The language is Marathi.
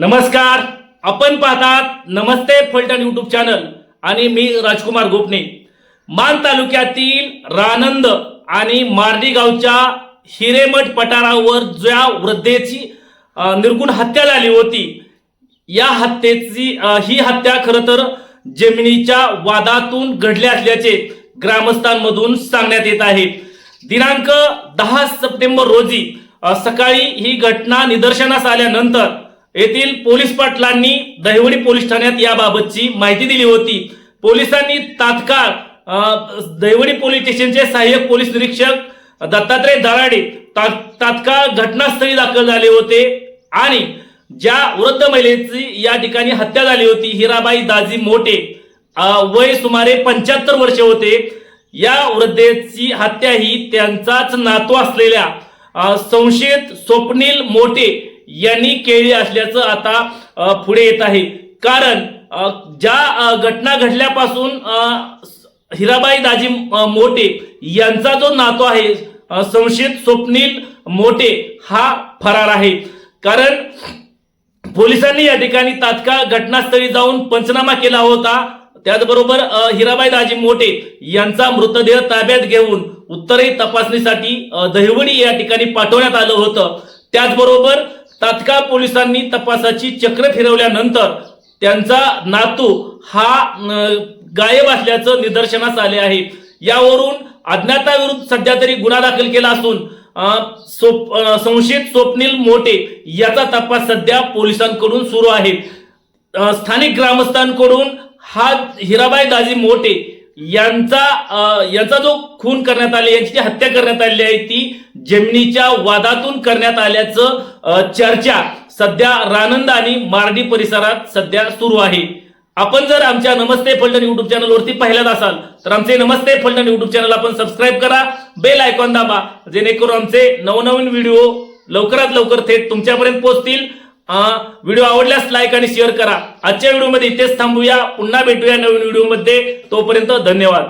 नमस्कार. आपण पाहतात नमस्ते फलटण युट्यूब चॅनल आणि मी राजकुमार गोपने. मान तालुक्यातील रानंद आणि मार्डी गावच्या हिरेमठ पठारावर ज्या वृद्धेची निर्गुण हत्या झाली होती या हत्येची ही हत्या खरं तर जमिनीच्या वादातून घडली असल्याचे ग्रामस्थांमधून सांगण्यात येत आहे. दिनांक दहा सप्टेंबर रोजी सकाळी ही घटना निदर्शनास आल्यानंतर येथील पोलीस पाटलांनी दहिवडी पोलीस ठाण्यात याबाबतची माहिती दिली होती. पोलिसांनी तात्काळ दहिवडी पोलीस स्टेशनचे सहाय्यक पोलीस निरीक्षक दत्तात्रय दराडे तात्काळ घटनास्थळी दाखल झाले होते आणि ज्या वृद्ध महिलेची या ठिकाणी हत्या झाली होती हिराबाई दाजी मोठे वय सुमारे पंच्याहत्तर वर्षे होते. या वृद्धेची हत्या ही त्यांचाच नातू असलेल्या संशयित स्वप्नील मोठे यांनी केली असल्याचं आता पुढे येत आहे. कारण ज्या घटना घडल्यापासून हिराबाई दाजी मोटे मोठे यांचा जो नातो आहे संशयित स्वप्नील मोठे हा फरार आहे. कारण पोलिसांनी या ठिकाणी तात्काळ घटनास्थळी जाऊन पंचनामा केला होता. त्याचबरोबर हिराबाई दाजी मोठे यांचा मृतदेह ताब्यात घेऊन उत्तरही तपासणीसाठी अ, दहिवडी या ठिकाणी पाठवण्यात आलं होतं. त्याचबरोबर तात्काळ पोलिसांनी तपासाची चक्र फिरवल्यानंतर त्यांचा नातू हा गायब असल्याचं निदर्शनास आले आहे. यावरून अज्ञाताविरुद्ध सध्या तरी गुन्हा दाखल केला असून सोप- संशयित स्वप्नील मोठे याचा तपास सध्या पोलिसांकडून सुरू आहे. स्थानिक ग्रामस्थांकडून हा हिराबाई दाजी मोठे यांचा यांचा जो खून करण्यात आले यांची जी हत्या करण्यात आली आहे ती जमिनीच्या वादातून करण्यात आल्याचं चर्चा सध्या रानंद आणि मार्डी परिसरात सध्या सुरू आहे. आपण जर आमच्या नमस्ते फलटण युट्यूब चॅनलवरती पाहिल्यात असाल तर आमचे नमस्ते फलटण युट्यूब चॅनल आपण सबस्क्राईब करा बेल आयकॉन दाबा जेणेकरून आमचे नवनवीन व्हिडिओ लवकरात लवकर थेट तुमच्यापर्यंत पोहोचतील. व्हिडिओ आवडल्यास लाईक आणि शेअर करा. आजच्या व्हिडिओमध्ये इथेच थांबूया. पुन्हा भेटूया नवीन व्हिडिओमध्ये तोपर्यंत धन्यवाद.